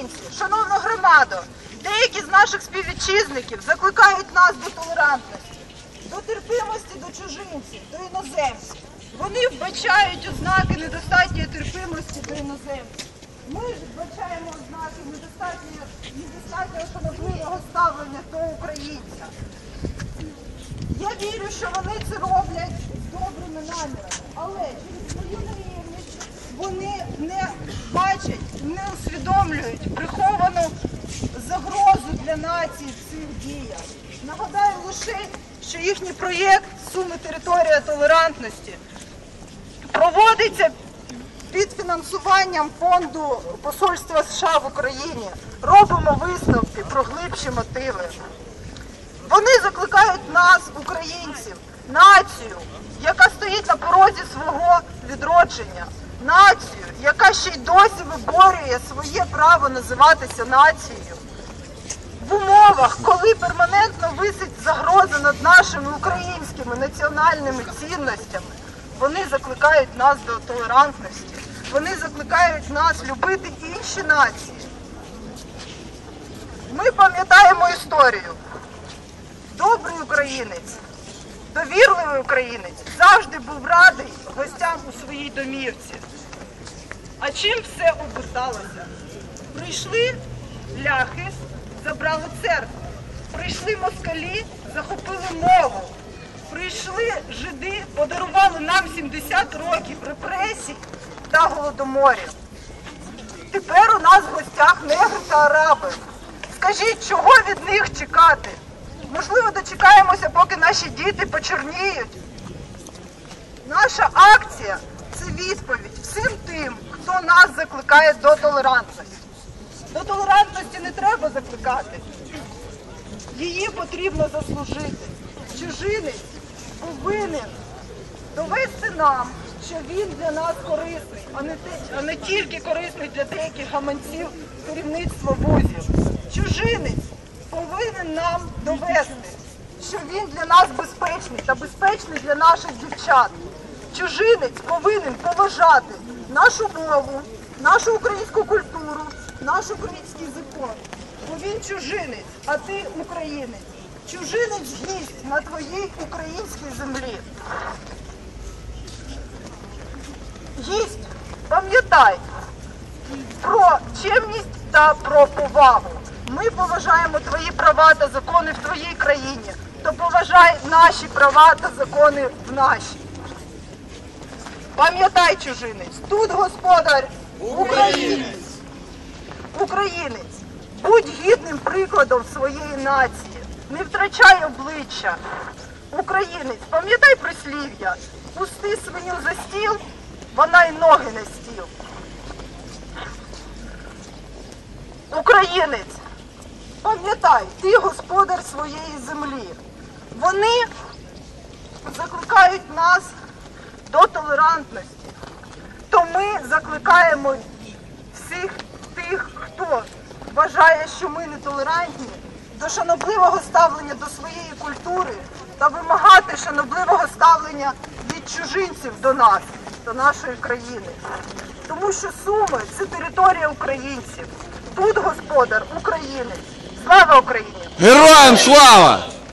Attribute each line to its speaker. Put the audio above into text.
Speaker 1: українці, шановна громадо, деякі з наших співвітчизників закликають нас до толерантності, до терпимості до чужинців, до іноземців. Вони вбачають ознаки недостатньої терпимості до іноземців. Ми ж вбачаємо ознаки недостатньо, недостатньо шанобливого ставлення до українця. Я вірю, що вони це роблять з добрими намірами, бачать, не усвідомлюють приховану загрозу для нації в цих діях. Нагадаю лише, що їхній проєкт Суми територія толерантності проводиться під фінансуванням фонду Посольства США в Україні. Робимо висновки про глибші мотиви. Вони закликають нас, українців, націю, яка стоїть на порозі свого відродження, націю, яка ще й досі виборює своє право називатися нацією. В умовах, коли перманентно висить загроза над нашими українськими національними цінностями, вони закликають нас до толерантності, вони закликають нас любити інші нації. Ми пам'ятаємо історію. Добрий українець, довірливий українець завжди був радий гостям у своїй домівці. А чим все оберталося? Прийшли ляхи, забрали церкву. Прийшли москалі, захопили мову. Прийшли жиди, подарували нам 70 років репресій та голодоморів. Тепер у нас в гостях негри та араби. Скажіть, чого від них чекати? Можливо, дочекаємося, поки наші діти почорніють. Наша акція це відповідь всім тим, хто нас закликає до толерантності. До толерантності не треба закликати. Її потрібно заслужити. Чужинець повинен довести нам, що він для нас корисний, а не, те- а не тільки корисний для деяких гаманців керівництва вузів. Чужинець повинен нам довести, що він для нас безпечний та безпечний для наших дівчат. Чужинець повинен поважати нашу мову, нашу українську культуру, наш український закон. Бо він чужинець, а ти українець. Чужинець гість на твоїй українській землі. Гість, пам'ятай про чемність та про повагу. Ми поважаємо твої права та закони в твоїй країні, то поважай наші права та закони в нашій. Пам'ятай, чужинець, тут господар українець. Українець, будь гідним прикладом своєї нації, не втрачай обличчя. Українець, пам'ятай прислів'я, пусти свиню за стіл, вона й ноги на стіл. Українець, пам'ятай, ти господар своєї землі. Вони закликають нас до толерантності. То ми закликаємо всіх тих, хто вважає, що ми нетолерантні, до шанобливого ставлення до своєї культури та вимагати шанобливого ставлення від чужинців до нас, до нашої країни. Тому що Суми це територія українців. Тут господар українець. Слава Україні!
Speaker 2: Героям слава!